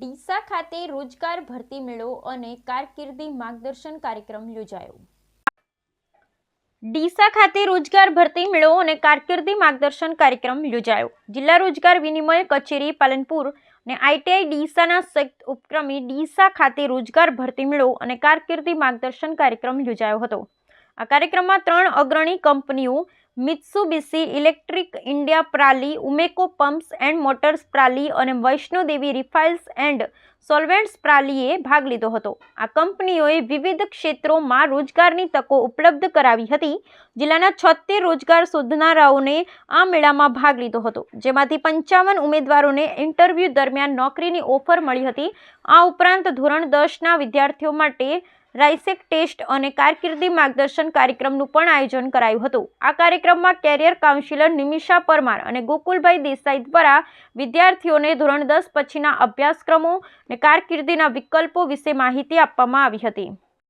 ડીસા ખાતે રોજગાર ભરતી મેળો અને કારકિર્દી માર્ગદર્શન કાર્યક્રમ યોજાયો. ડીસા ખાતે રોજગાર ભરતી મેળો અને કારકિર્દી માર્ગદર્શન કાર્યક્રમ યોજાયો. જિલ્લા રોજગાર વિનિમય કચેરી પાલનપુર અને આઈટીઆઈ ડીસાના સંયુક્ત ઉપક્રમે ડીસા ખાતે રોજગાર ભરતી મેળો અને કારકિર્દી માર્ગદર્શન કાર્યક્રમ યોજાયો હતો. આ કાર્યક્રમમાં ત્રણ અગ્રણી કંપનીઓ મિત્સુબિસી ઇલેક્ટ્રિક ઇન્ડિયા પ્રાલી ઉમેકો પમ્પ્સ એન્ડ મોટર્સ પ્રાલી અને વૈષ્ણોદેવી રિફાઇલ્સ એન્ડ સોલ્વેન્ટ્સ પ્રાલીએ ભાગ લીધો હતો. આ કંપનીઓએ વિવિધ ક્ષેત્રોમાં રોજગારની તકો ઉપલબ્ધ કરાવી હતી. જિલ્લાના છોતેર રોજગાર શોધનારાઓને આ મેળામાં ભાગ લીધો હતો. જેમાંથી પંચાવન ઉમેદવારોને ઇન્ટરવ્યૂ દરમિયાન નોકરીની ઓફર મળી હતી. આ ઉપરાંત ધોરણ દસના વિદ્યાર્થીઓ માટે રાઇસેક ટેસ્ટ અને કારકિર્દી માર્ગદર્શન કાર્યક્રમનું પણ આયોજન કરાયું હતું. આ કાર્યક્રમમાં કેરિયર કાઉન્સિલર નિમિષા પરમાર અને ગોકુલભાઈ દેસાઈ દ્વારા વિદ્યાર્થીઓને ધોરણ દસ પછીના અભ્યાસક્રમો અને કારકિર્દીના વિકલ્પો વિશે માહિતી આપવામાં આવી હતી.